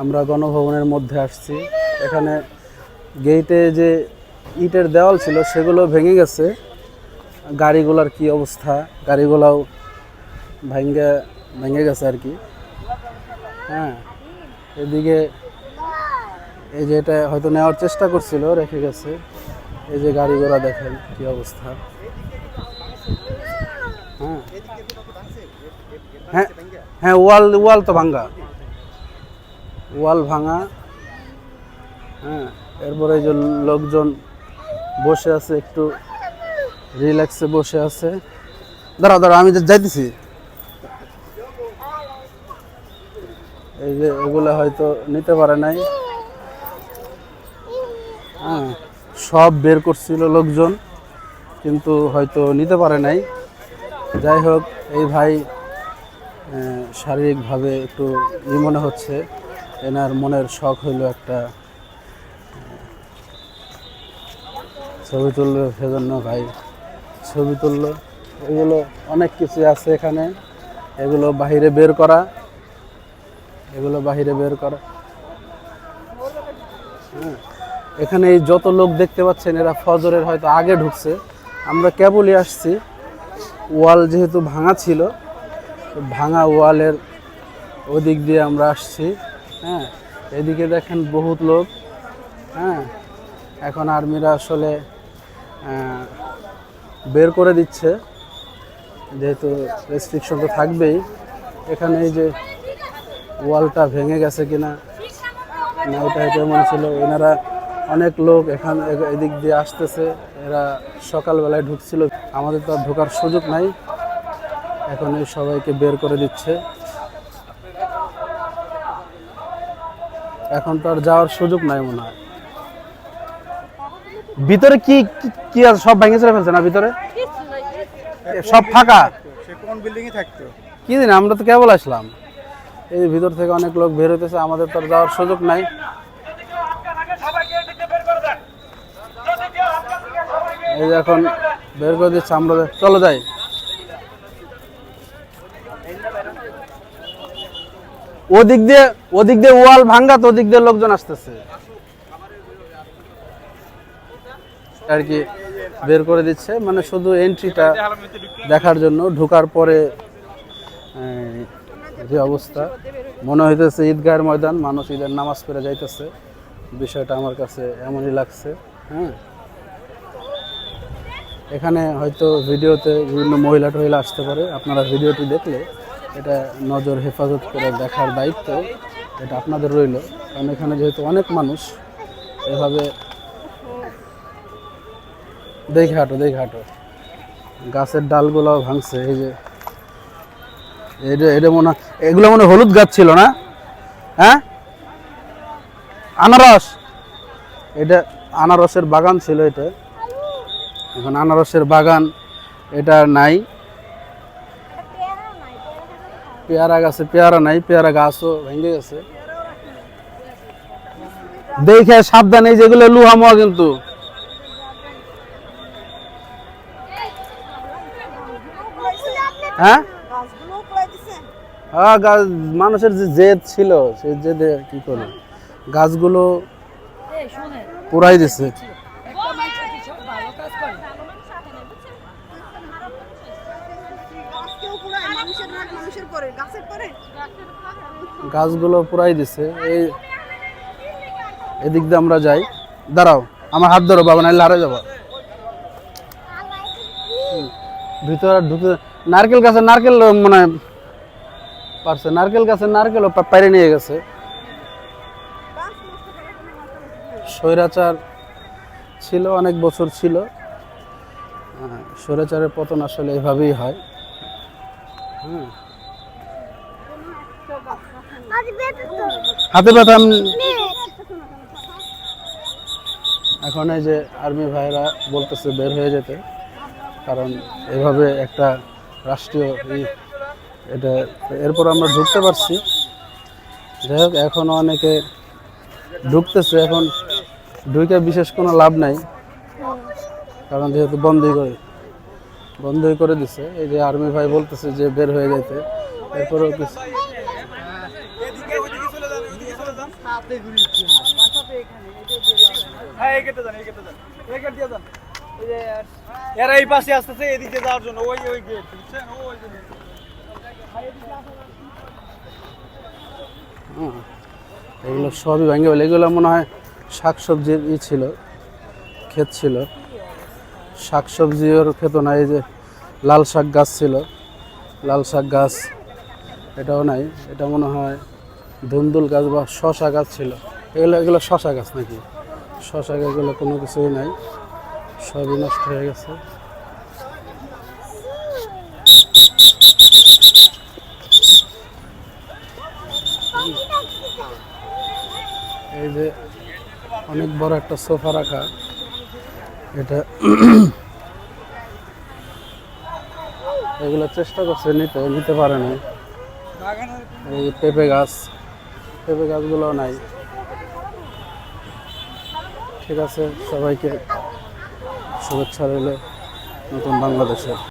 আমরা গণভবনের মধ্যে আসছি। এখানে গেটে যে ইটের দেওয়াল ছিল, সেগুলো ভেঙে গেছে। গাড়িগুলোর কি অবস্থা? গাড়িগুলাও ভেঙে ভেঙে গেছে আর কি। হ্যাঁ এদিকে এই যে এটা হয়তো নেওয়ার চেষ্টা করছিল, রেখে গেছে। এই যে গাড়ি ঘোড়া দেখেন কি অবস্থা। হ্যাঁ। হ্যাঁ হ্যাঁ ওয়াল ওয়াল তো ভাঙ্গা। ওয়াল ভাঙা হ্যাঁ এরপরে যে লোকজন বসে আছে, একটু রিল্যাক্সে বসে আছে। দাঁড়া দাঁড়া আমি যাইতেছি। এই যে এগুলো হয়তো নিতে পারে নাই। হ্যাঁ সব বের করছিল লোকজন, কিন্তু হয়তো নিতে পারে নাই। যাই হোক, এই ভাই শারীরিকভাবে একটু ই মনে হচ্ছে। এনার মনের শখ হইল একটা ছবি তুললো সেজন্য ভাই ছবি তুললো। এগুলো অনেক কিছু আছে এখানে। এগুলো বাহিরে বের করা। এগুলো বাহিরে বের করা। এখানে এই যত লোক দেখতে পাচ্ছেন, এরা ফজরের হয়তো আগে ঢুকছে। আমরা কেবলই আসছি। ওয়াল যেহেতু ভাঙা ছিল ভাঙা ওয়ালের ওদিক দিয়ে আমরা আসছি। হ্যাঁ এদিকে দেখেন বহুত লোক হ্যাঁ এখন আর্মিরা আসলে বের করে দিচ্ছে, যেহেতু রেস্ট্রিকশন তো থাকবেই। এখানে এই যে ওয়ালটা ভেঙে গেছে কিনা, না, এটা এটা মনে ছিল? এনারা অনেক লোক এখান, এদিক দিয়ে আসতেছে, এরা সকালবেলায় ঢুকছিল। আমাদের তো ঢোকার সুযোগ নাই। এখন এই সবাইকে বের করে দিচ্ছে। এখন তো আর যাওয়ার সুযোগ নাই মনে হয়। ভিতরে কি কি- আছে? সব ভেঙে চলে ফেলছে না ভিতরে? সব ফাঁকা? সে কোন বিল্ডিং এ থাকতো? কি দিন আমরা তো কেবল আসলাম। এই ভিতর থেকে অনেক লোক বের হইতেছে আমাদের তো আর যাওয়ার সুযোগ নাই। এই যে এখন বের করে দিচ্ছে আমরা চলো যাই। ওদিক দিয়ে ওদিক দিয়ে ওয়াল ভাঙ্গা, তো ওদিক দিয়ে লোকজন আসতেছে। আর কি বের করে দিচ্ছে মানে শুধু এন্ট্রিটা দেখার জন্য। ঢোকার পরে যে অবস্থা। মনে হইতেছে ঈদগাহের ময়দান, মানুষ ঈদের নামাজ পড়ে যাইতেছে। বিষয়টা আমার কাছে এমনই লাগছে হ্যাঁ। এখানে হয়তো ভিডিওতে বিভিন্ন মহিলা টহিলা আসতে পারে। আপনারা ভিডিওটি দেখলে এটা নজর, হেফাজত করে দেখার দায়িত্ব, এটা আপনাদের রইল। কারণ এখানে যেহেতু অনেক মানুষ, এভাবে দেখে হাঁটো দেখে হাঁটো। গাছের ডালগুলোও ভাঙছে, এই যে। এটা এটা মনে এগুলো মনে হলুদ গাছ ছিল না? হ্যাঁ? আনারস। এটা আনারসের বাগান ছিল এটা। এখন আনারসের বাগান, এটা নাই। পেয়ারা গাছে পেয়ারা নাই পেয়ারা গাছও ভেঙে গেছে। দেখে সাবধানে যেগুলো লুহামোয়া কিন্তু। হ্যাঁ? হ্যাঁ গাছ মানুষের যে জেদ ছিল সেই জেদে কি করে গাছগুলো পুরাই দিছে। গাছগুলো পুরাই দিছে। এই এদিক দিয়ে আমরা যাই। দাঁড়াও, আমার হাত ধরো বাবা, নাহলে হারে যাব। ভিতরে ঢুকে নারকেল গাছে নারকেল মানে পারছে। নারকেল গাছে নারকেল পাইরে নিয়ে গেছে। স্বৈরাচার ছিল, অনেক বছর ছিল। স্বৈরাচারের পতন আসলে এভাবেই হ্যাঁ। হাতে ব্যথা এখন এই যে আর্মি ভাইরা বলতেছে বের হয়ে যেতে, কারণ এভাবে একটা রাষ্ট্রীয় এটা, এরপর আমরা ঢুকতে পারছি। যাই হোক এখনও অনেকে ঢুকতেছে, এখন ঢুকে বিশেষ কোনো লাভ নাই, কারণ যেহেতু বন্ধই করে। বন্ধই করে দিছে। এই যে আর্মি ভাই বলতেছে যে বের হয়ে যেতে এরপরেও কিছু হ্যাঁ এই গেটে যান এই গেটে যান। এই গেট দিয়ে যান। এরা এই পাশে আসতেছে এদিকে যাওয়ার জন্য। ওই ওই গেট বুঝছেন? ওই এগুলো সবই ভেঙে এগুলো মনে হয় শাকসবজির ই ছিল ক্ষেত ছিল। শাকসবজি ওর ক্ষেত না এই যে লাল শাক গাছ ছিল, লাল শাক গাছ এটাও নাই, এটা মনে হয় ধুন্দুল গাছ বা শশা গাছ ছিল। এগুলো এগুলো শশা গাছ নাকি? শশা গাছগুলো কোনো কিছুই নাই, সবই নষ্ট হয়ে গেছে। এই যে অনেক বড় একটা সোফা রাখা। এটা এগুলো চেষ্টা করছে নিতে নিতে পারে না এই পেঁপে গাছ, পেঁপে গাছগুলো নাই। ঠিক আছে, সবাইকে শুভেচ্ছা রইল নতুন বাংলাদেশে